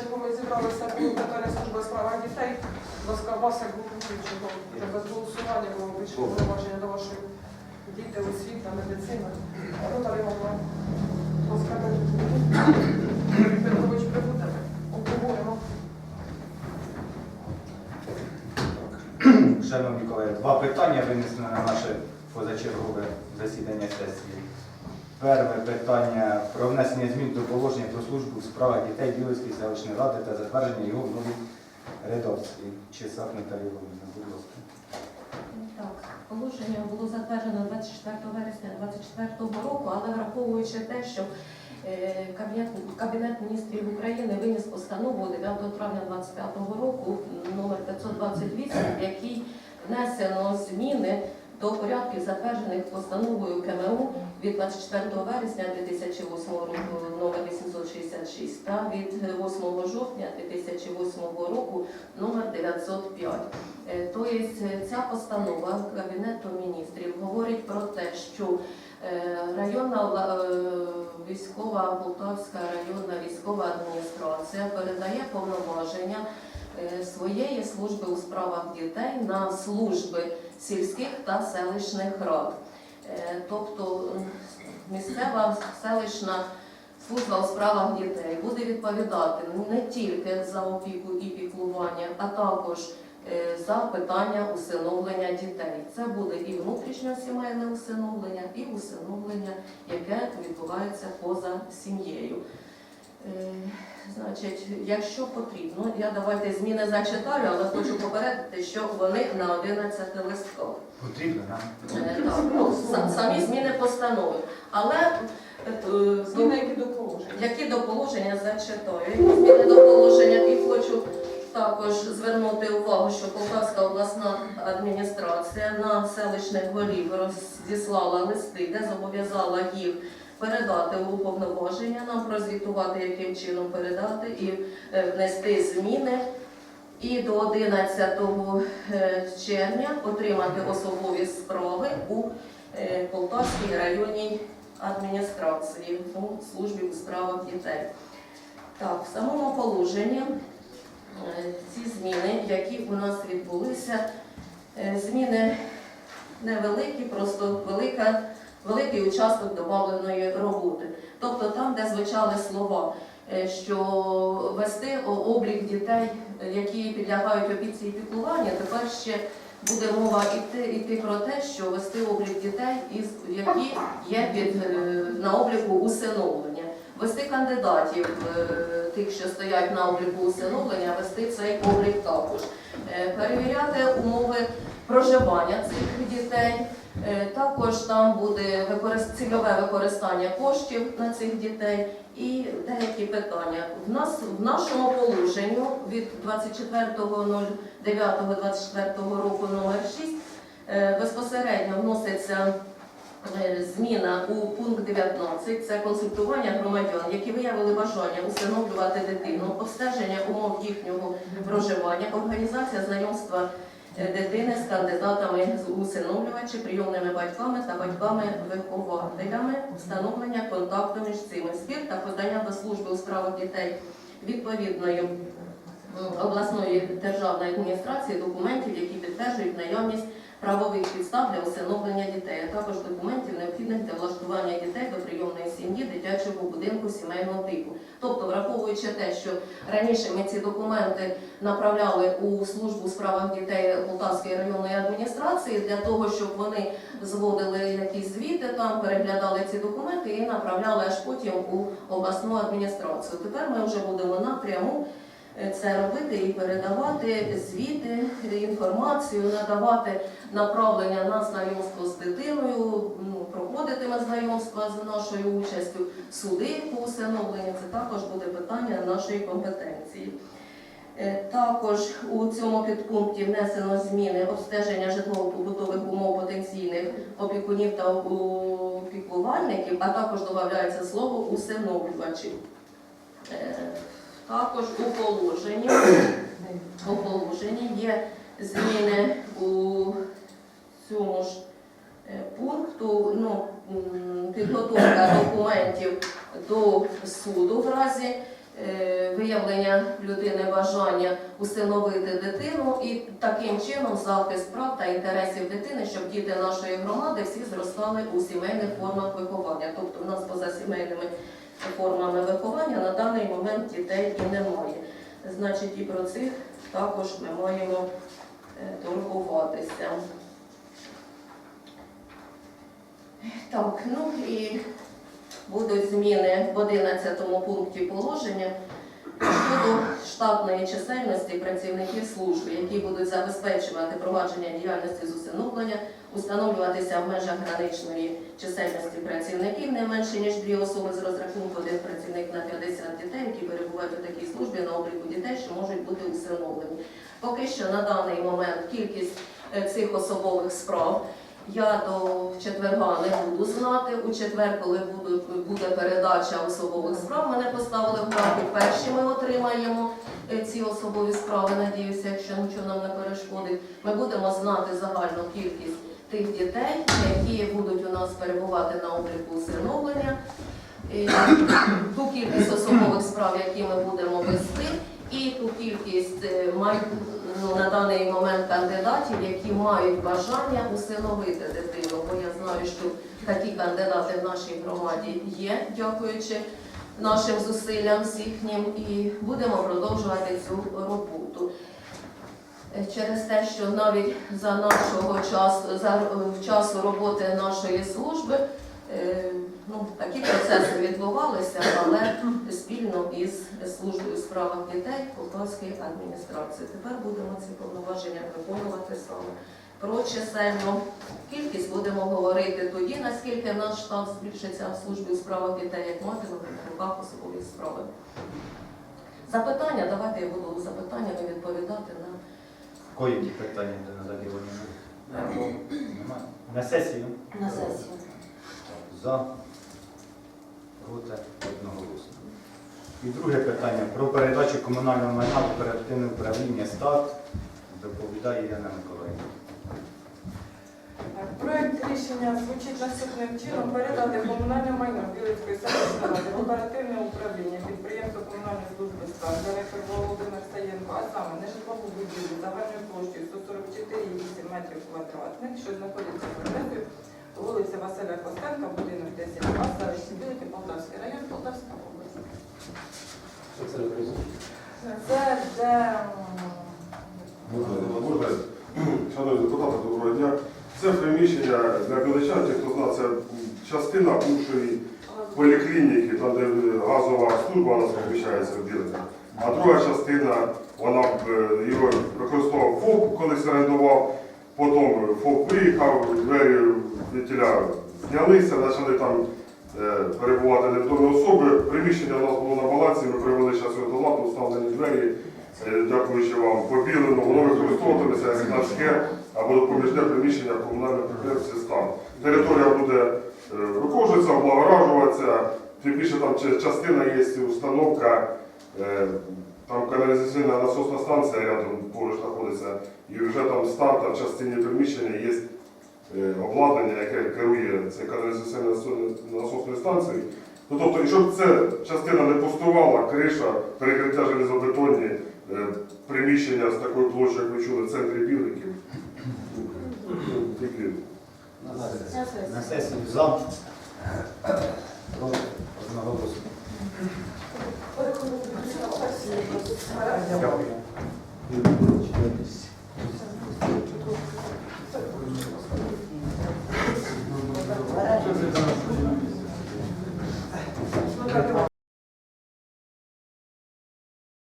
чого ми зібралися, служби у справах дітей. Будь ласка, вас вже без голосування було вичерпно повноваження до вашої діти, освіта, медицина. Ротарі могла. Будь ласка, Петрович прибуде. Обговоримо. Шановні колеги, два питання винесено на наше позачергове засідання сесії. Перше питання про внесення змін до положення про службу у справах дітей Білицької селищної ради та затвердження його в новій редакції. Чесак Наталія Володимирівна, будь ласка. Так, положення було затверджено 24 вересня 2024 року, але враховуючи те, що е, Кабінет, Кабінет міністрів України виніс постанову 9 травня 2025 року номер 528, в якій внесено зміни до порядків, затверджених постановою КМУ від 24 вересня 2008 року номер 866 та від 8 жовтня 2008 року номер 905. Е, Тобто е, ця постанова Кабінету міністрів говорить про те, що е, районна військова Полтавська районна військова адміністрація передає повноваження своєї служби у справах дітей на служби сільських та селищних рад. Е, Тобто місцева селищна служба у справах дітей буде відповідати не тільки за опіку і піклування, а також е, за питання усиновлення дітей. Це буде і внутрішньосімейне усиновлення, і усиновлення, яке відбувається поза сім'єю. Е, Значить, якщо потрібно, я давайте зміни зачитаю, але хочу попередити, що вони на 11 листках. Потрібно нам? Е, Так, ну, са- самі зміни постанови. Але е, Зміни, які до положення. які до положення зачитаю. Які зміни до положення і хочу також звернути увагу, що Полтавська обласна адміністрація на селищних голів розіслала листи, де зобов'язала їх передати у повноваження нам, прозвітувати, яким чином передати і е, внести зміни. І до 11 е, червня отримати особові справи у е, Полтавській районній адміністрації у службі у справах дітей. Так, в самому положенні ці зміни, які у нас відбулися, зміни невеликі, просто велика, великий участок доданої роботи. Тобто там, де звучали слова, е, що вести облік дітей, е, які підлягають опіці і піклуванню, тепер ще буде мова йти, йти про те, що вести облік дітей, які є під, е, на обліку усиновлення. Вести кандидатів, тих, що стоять на обліку усиновлення, вести цей облік також. Перевіряти умови проживання цих дітей. Е, Також там буде цільове використання коштів на цих дітей і деякі питання. В нас в нашому положенню від 24.09.24 року номер 6 е, безпосередньо вноситься е, зміна у пункт 19 це консультування громадян, які виявили бажання усиновлювати дитину, обстеження умов їхнього проживання, організація знайомства дитини з кандидатами з усиновлювачі, прийомними батьками та батьками-вихователями, встановлення контакту між цими. Спір та подання до служби у справах дітей відповідної обласної державної адміністрації документів, які підтверджують наявність правових підстав для усиновлення дітей, а також документів, необхідних для влаштування дітей до прийомної сім'ї, дитячого будинку сімейного типу. Тобто, враховуючи те, що раніше ми ці документи направляли у службу у справах дітей Полтавської районної адміністрації для того, щоб вони зводили якісь звіти там, переглядали ці документи і направляли аж потім у обласну адміністрацію. Тепер ми вже будемо напряму е, це робити і передавати звіти, інформацію, надавати направлення на знайомство з дитиною, ну, проходитиме знайомство з нашою участю, суди по усиновленню. Це також буде питання нашої компетенції. Е, Також у цьому підпункті внесено зміни обстеження житлово-побутових умов потенційних опікунів та опікувальників, а також додається слово усиновлювачів. Також у положенні, у положенні є зміни у цьому ж е, пункту, ну, підготовка документів до суду в разі, е, виявлення людини бажання усиновити дитину і таким чином захист прав та інтересів дитини, щоб діти нашої громади всі зростали у сімейних формах виховання. Тобто в нас поза сімейними формами виховання на даний момент дітей і немає. Значить, і про цих також ми маємо е, турбуватися. Так, ну і будуть зміни в 11 пункті положення щодо штатної чисельності працівників служби, які будуть забезпечувати провадження діяльності з усиновлення, установлюватися в межах граничної чисельності працівників не менше ніж дві особи з розрахунку один працівник на 50 дітей, які перебувають у такій службі на обліку дітей, що можуть бути усиновлені. Поки що на даний момент кількість е, цих особових справ я до четверга не буду знати. У четвер, коли буду- буде передача особових справ, мене поставили в графік. Перші ми отримаємо е, ці особові справи. Надіюся, якщо нічого нам не перешкодить. Ми будемо знати загальну кількість тих дітей, які будуть у нас перебувати на обліку усиновлення, ту кількість особових справ, які ми будемо вести, і ту кількість е, ну, на даний момент кандидатів, які мають бажання усиновити дитину. Бо я знаю, що такі кандидати в нашій громаді є, дякуючи нашим зусиллям їхнім, і будемо продовжувати цю роботу. Е, Через те, що навіть за нашого часу, за е, часу роботи нашої служби, е, ну, такі процеси відбувалися, але спільно із службою у справах дітей Полтавської адміністрації. Тепер будемо ці повноваження виконувати саме. Про чисельну кількість будемо говорити тоді, наскільки наш штат збільшиться в службі у справах дітей, як матиме в руках особові справи. Запитання, давайте я буду запитаннями відповідати на Кої ті питання до Наталії Іванівни? Немає. На сесію? на сесію. За. Проти одноголосно. І друге питання про передачу комунального майна в оперативне управління СТАТ. Доповідає Ірина Миколаївна. Проект рішення звучить наступним чином передати комунальне майно Білицької селищної ради в оперативне управління підприємства комунальної служби директор Володимир Саєнко, а саме нежитлову будівлю загальною площею 144,8 метрів квадратних, що знаходиться в адресою вулиця Василя Костенка, будинок 10 А, селище Білики, Полтавський район, Полтавська область. Це де Можна, шановні депутати, доброго дня. Це приміщення для біличан, хто знає, це частина бувшої поліклініки, там де газова служба у нас поміщається в Білиці. А друга частина, вона е, його використовував ФОП, колись орендував, потім ФОП приїхав, двері вітіля знялися, почали там е, перебувати невідомі особи. Приміщення у нас було на балансі, ми привели зараз до ладу, встановлені двері. Е, Дякуючи вам, побілено, воно використовуватиметься як складське або допоміжне приміщення комунального підприємства стан. Територія буде виконуватися, облагоражуватися, тим більше там частина є установка, там каналізаційна насосна станція рядом поруч знаходиться, і вже там стан, там в частині приміщення є е, обладнання, яке керує цією каналізаційною насо- наsoсною станцією. Ну, тобто, і щоб ця частина не пустувала, криша, перекриття железобетонні, е, приміщення з такою площею, як ви чули, в центрі Біликів. Тільки На сесію за. Проти одноголосно.